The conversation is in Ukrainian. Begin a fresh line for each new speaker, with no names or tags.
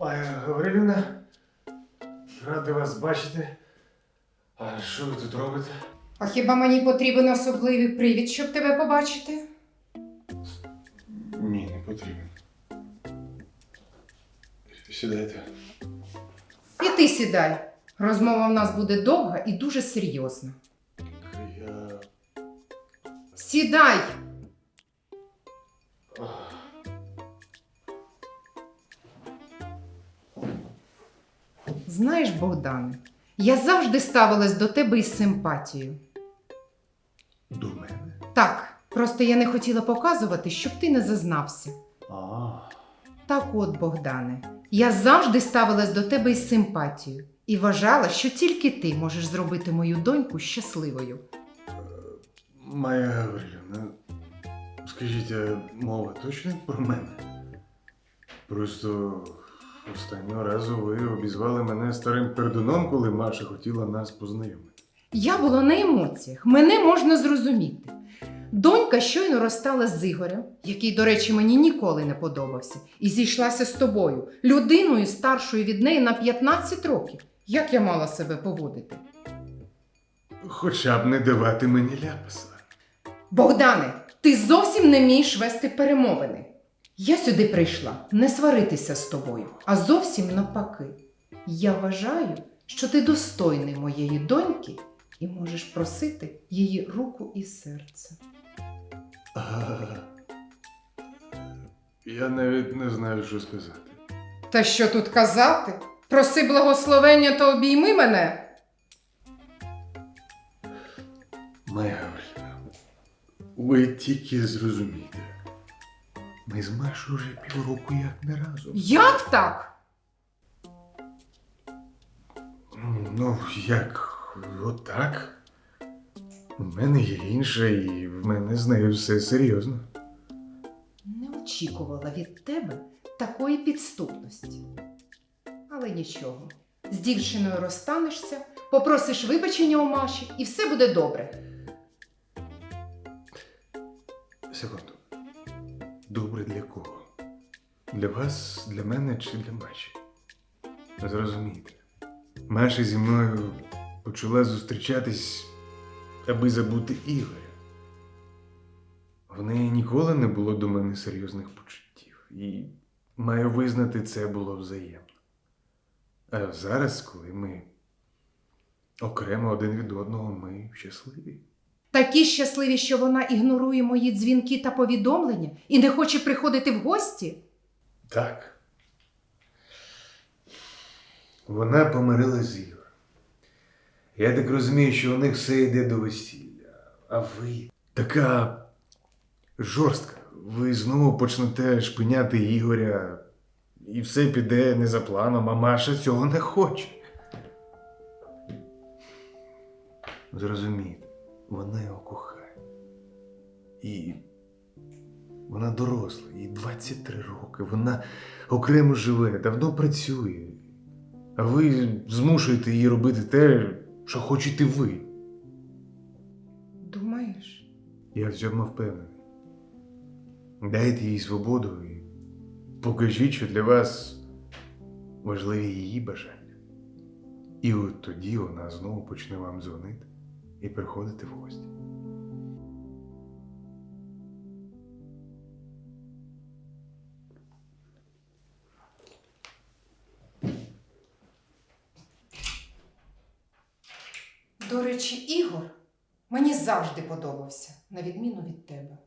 Майя Гаврилівна, радий вас бачити. А що ви тут робите?
А хіба мені потрібен особливий привід, щоб тебе побачити?
Ні, не потрібен. Сідайте.
І ти сідай. Розмова в нас буде довга і дуже серйозна.
Я.
Сідай! Знаєш, Богдане, я завжди ставилась до тебе із симпатією.
До мене.
Так, просто я не хотіла показувати, щоб ти не зазнався.
А.
Так от, Богдане, я завжди ставилась до тебе із симпатією і вважала, що тільки ти можеш зробити мою доньку щасливою.
Майя Гаврилівна, скажіть, а мова точно про мене? Просто останнього разу ви обізвали мене старим пердуном, коли Маша хотіла нас познайомити.
Я була на емоціях, мене можна зрозуміти. Донька щойно розстала з Ігорем, який, до речі, мені ніколи не подобався, і зійшлася з тобою, людиною старшою від неї на 15 років. Як я мала себе поводити?
Хоча б не давати мені ляпаса.
Богдане, ти зовсім не вмієш вести перемовини. Я сюди прийшла не сваритися з тобою, а зовсім навпаки. Я вважаю, що ти достойний моєї доньки і можеш просити її руку і серце.
Я навіть не знаю, що сказати.
Та що тут казати? Проси благословення та обійми мене.
Моя Гаврилівна, ви тільки зрозумієте. Ми з Машою вже півроку як не разом.
Як так?
Ну, як отак. У мене є інша, і в мене з нею все серйозно.
Не очікувала від тебе такої підступності. Але нічого. З дівчиною розстанешся, попросиш вибачення у Маші, і все буде добре.
Секунду. Добре для кого? Для вас, для мене чи для Маші? Зрозумійте. Маша зі мною почала зустрічатись, аби забути Ігоря. В неї ніколи не було до мене серйозних почуттів, і маю визнати, це було взаємно. А зараз, коли ми окремо один від одного, ми щасливі.
Такі щасливі, що вона ігнорує мої дзвінки та повідомлення і не хоче приходити в гості.
Так. Вона помирилась з Ігорем. Я так розумію, що у них все йде до весілля. А ви така жорстка. Ви знову почнете шпиняти Ігоря, і все піде не за планом, а Маша цього не хоче. Зрозумійте, вона його кохає. І вона доросла, їй 23 роки. Вона окремо живе, давно працює. А ви змушуєте її робити те, що хочете ви.
Думаєш?
Я в цьому впевнений. Дайте їй свободу і покажіть, що для вас важливі її бажання. І от тоді вона знову почне вам дзвонити і приходити в гості.
До речі, Ігор мені завжди подобався, на відміну від тебе.